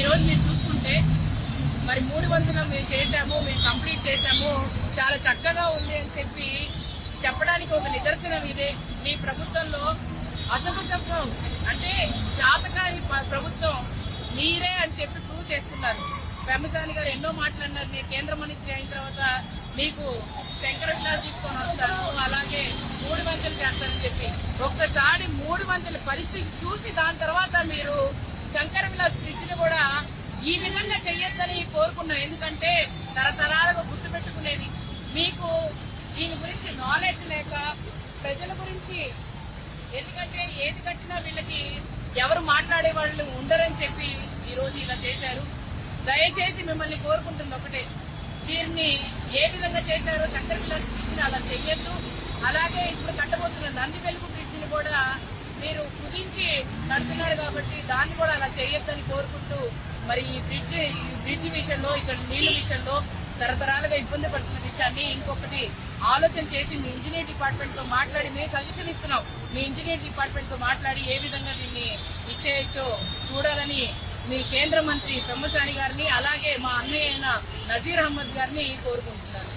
ఈరోజు మీరు చూసుకుంటే మరి మూడు వందలు మేము చేశాము మేము కంప్లీట్ చేశాము. చాలా చక్కగా ఉంది అని చెప్పి చెప్పడానికి ఒక నిదర్శనం ఇదే. మీ ప్రభుత్వంలో అసమర్థత్వం అంటే జాతకాని ప్రభుత్వం మీరే అని చెప్పి ప్రూవ్ చేసుకున్నారు. పెమ్మసాని గారు ఎన్నో మాట్లాడినారు నేను కేంద్ర మంత్రి అయిన తర్వాత మీకు శంకర క్లాస్ తీసుకొని వస్తాను అలాగే మూడు వందలు చేస్తానని చెప్పి. ఒక్కసారి మూడు వందల పరిస్థితి చూసి దాని తర్వాత మీరు శంకర విలాస్ బ్రిడ్జ్ని కూడా ఈ విధంగా చెయ్యొద్దని కోరుకున్నాం. ఎందుకంటే తరతరాలుగా గుర్తుపెట్టుకునేది మీకు దీని గురించి నాలెడ్జ్ లేక ప్రజల గురించి ఎందుకంటే ఏది కట్టినా వీళ్ళకి ఎవరు మాట్లాడే వాళ్ళు ఉండరని చెప్పి ఈ రోజు ఇలా చేశారు. దయచేసి మిమ్మల్ని కోరుకుంటుంది ఒకటే. దీన్ని ఏ విధంగా చేశారో శంకర విలాస్ బ్రిడ్జ్ అలా చెయ్యొద్దు. అలాగే ఇప్పుడు కట్టబోతున్న నంది వెలుగు బ్రిడ్జ్ని కూడా మీరు కుదించి కాబట్టి దాన్ని కూడా అలా చేయొద్దని కోరుకుంటూ మరి ఈ బ్రిడ్జ్ ఈ బ్రిడ్జ్ విషయంలో ఇక్కడ నీళ్ళ విషయంలో తరతరాలుగా ఇబ్బంది పడుతున్న విషయాన్ని ఇంకొకటి ఆలోచన చేసి మీ ఇంజనీర్ డిపార్ట్మెంట్తో మాట్లాడి మేము సజెషన్ ఇస్తున్నాం. మీ ఇంజనీర్ డిపార్ట్మెంట్తో మాట్లాడి ఏ విధంగా దీన్ని ఇచ్చేయచ్చో చూడాలని మీ కేంద్ర మంత్రి బ్రహ్మసాని గారిని అలాగే మా అన్నయ్య అయిన నజీర్ అహ్మద్ గారిని కోరుకుంటున్నాను.